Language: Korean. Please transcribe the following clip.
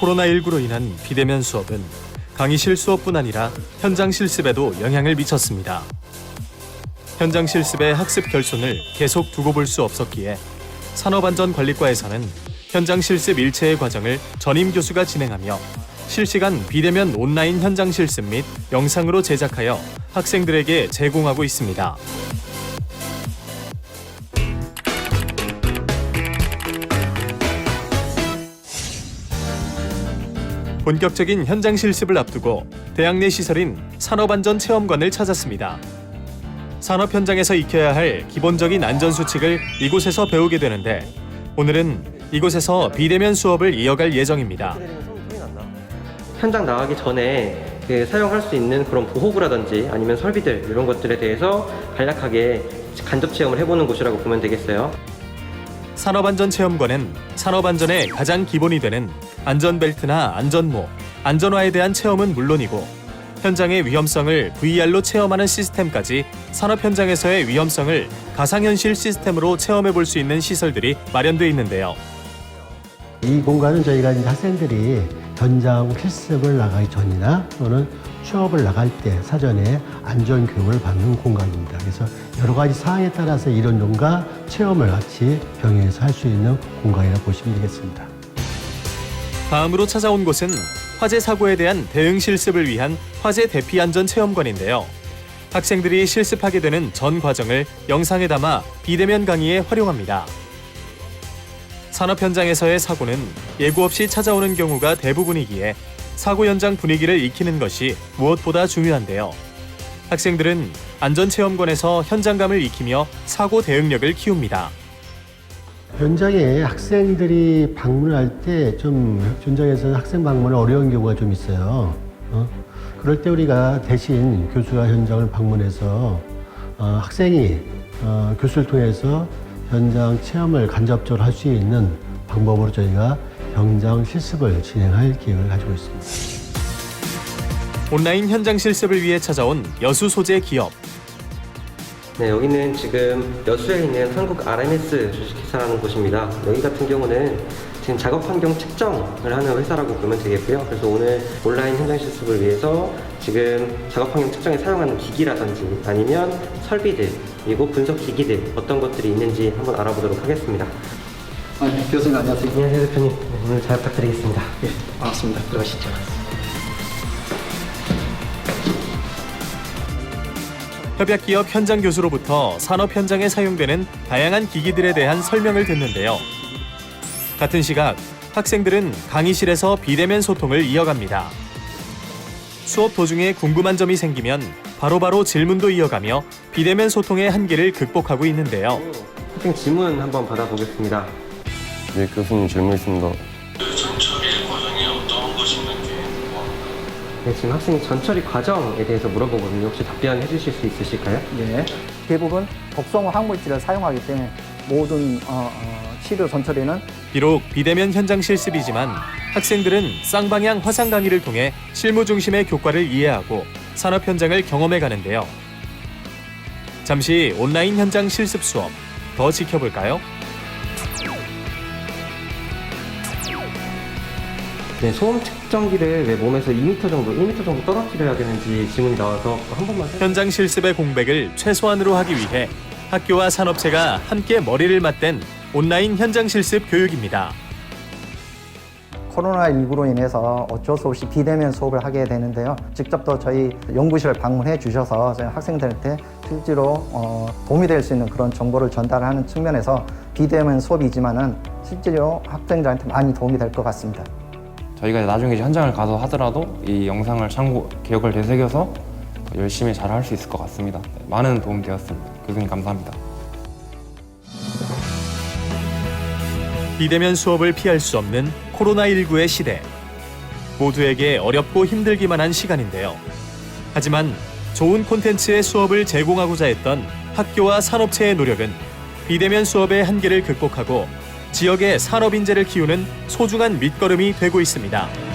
코로나19로 인한 비대면 수업은 강의실 수업뿐 아니라 현장 실습에도 영향을 미쳤습니다. 현장 실습의 학습 결손을 계속 두고 볼 수 없었기에 산업안전관리과에서는 현장 실습 일체의 과정을 전임 교수가 진행하며 실시간 비대면 온라인 현장 실습 및 영상으로 제작하여 학생들에게 제공하고 있습니다. 본격적인 현장 실습을 앞두고 대학 내 시설인 산업안전체험관을 찾았습니다. 산업 현장에서 익혀야 할 기본적인 안전 수칙을 이곳에서 배우게 되는데 오늘은 이곳에서 비대면 수업을 이어갈 예정입니다. 현장 나가기 전에 그 사용할 수 있는 그런 보호구라든지 아니면 설비들 이런 것들에 대해서 간략하게 간접 체험을 해보는 곳이라고 보면 되겠어요. 산업안전체험관은 산업안전의 가장 기본이 되는 안전벨트나 안전모, 안전화에 대한 체험은 물론이고 현장의 위험성을 VR로 체험하는 시스템까지 산업 현장에서의 위험성을 가상현실 시스템으로 체험해 볼 수 있는 시설들이 마련돼 있는데요. 이 공간은 저희가 학생들이 현장 실습을 나가기 전이나 또는 취업을 나갈 때 사전에 안전 교육을 받는 공간입니다. 그래서 여러 가지 사항에 따라서 이론과 체험을 같이 병행해서 할 수 있는 공간이라고 보시면 되겠습니다. 다음으로 찾아온 곳은 화재 사고에 대한 대응 실습을 위한 화재 대피 안전 체험관인데요. 학생들이 실습하게 되는 전 과정을 영상에 담아 비대면 강의에 활용합니다. 산업 현장에서의 사고는 예고 없이 찾아오는 경우가 대부분이기에 사고 현장 분위기를 익히는 것이 무엇보다 중요한데요. 학생들은 안전 체험관에서 현장감을 익히며 사고 대응력을 키웁니다. 현장에 학생들이 방문을 할때 좀 현장에서는 학생 방문이 어려운 경우가 좀 있어요. 어? 그럴 때 우리가 대신 교수가 현장을 방문해서 어, 학생이 어, 교수를 통해서 현장 체험을 간접적으로 할 수 있는 방법으로 저희가 현장 실습을 진행할 계획을 가지고 있습니다. 온라인 현장 실습을 위해 찾아온 여수 소재 기업. 네, 여기는 지금 여수에 있는 한국 RMS 주식회사라는 곳입니다. 여기 같은 경우는 지금 작업 환경 측정을 하는 회사라고 보면 되겠고요. 그래서 오늘 온라인 현장 실습을 위해서 지금 작업 환경 측정에 사용하는 기기라든지 아니면 설비들 그리고 분석 기기들 어떤 것들이 있는지 한번 알아보도록 하겠습니다. 아, 네, 교수님 안녕하세요. 안녕하세요 대표님 네, 오늘 잘 부탁드리겠습니다. 예, 반갑습니다. 들어가시죠. 협약기업 현장 교수로부터 산업 현장에 사용되는 다양한 기기들에 대한 설명을 듣는데요. 같은 시각 학생들은 강의실에서 비대면 소통을 이어갑니다. 수업 도중에 궁금한 점이 생기면 바로바로 질문도 이어가며 비대면 소통의 한계를 극복하고 있는데요. 학생 질문 한번 받아보겠습니다. 네, 교수님 질문 있습니다. 네, 지금 학생이 전처리 과정에 대해서 물어보거든요. 혹시 답변해 주실 수 있으실까요? 예. 대부분 독성 항물질을 사용하기 때문에 모든 어, 어, 치료 전처리는 비록 비대면 현장 실습이지만 학생들은 쌍방향 화상 강의를 통해 실무 중심의 교과를 이해하고 산업 현장을 경험해 가는데요. 잠시 온라인 현장 실습 수업 더 지켜볼까요? 네, 소음 측정기를 왜 몸에서 2m 정도, 1m 정도 떨어뜨려야 되는지 질문이 나와서 한 번만 설- 현장 실습의 공백을 최소한으로 하기 위해 학교와 산업체가 함께 머리를 맞댄 온라인 현장 실습 교육입니다. 코로나19로 인해서 어쩔 수 없이 비대면 수업을 하게 되는데요. 직접 또 저희 연구실을 방문해 주셔서 저희 학생들한테 실제로 어, 도움이 될 수 있는 그런 정보를 전달하는 측면에서 비대면 수업이지만은 실제로 학생들한테 많이 도움이 될 것 같습니다. 저희가 나중에 현장을 가서 하더라도 이 영상을 참고 기억을 되새겨서 열심히 잘 할 수 있을 것 같습니다. 네, 많은 도움 되었습니다. 교수님 감사합니다. 비대면 수업을 피할 수 없는 코로나19의 시대. 모두에게 어렵고 힘들기만 한 시간인데요. 하지만 좋은 콘텐츠의 수업을 제공하고자 했던 학교와 산업체의 노력은 비대면 수업의 한계를 극복하고 지역의 산업 인재를 키우는 소중한 밑거름이 되고 있습니다.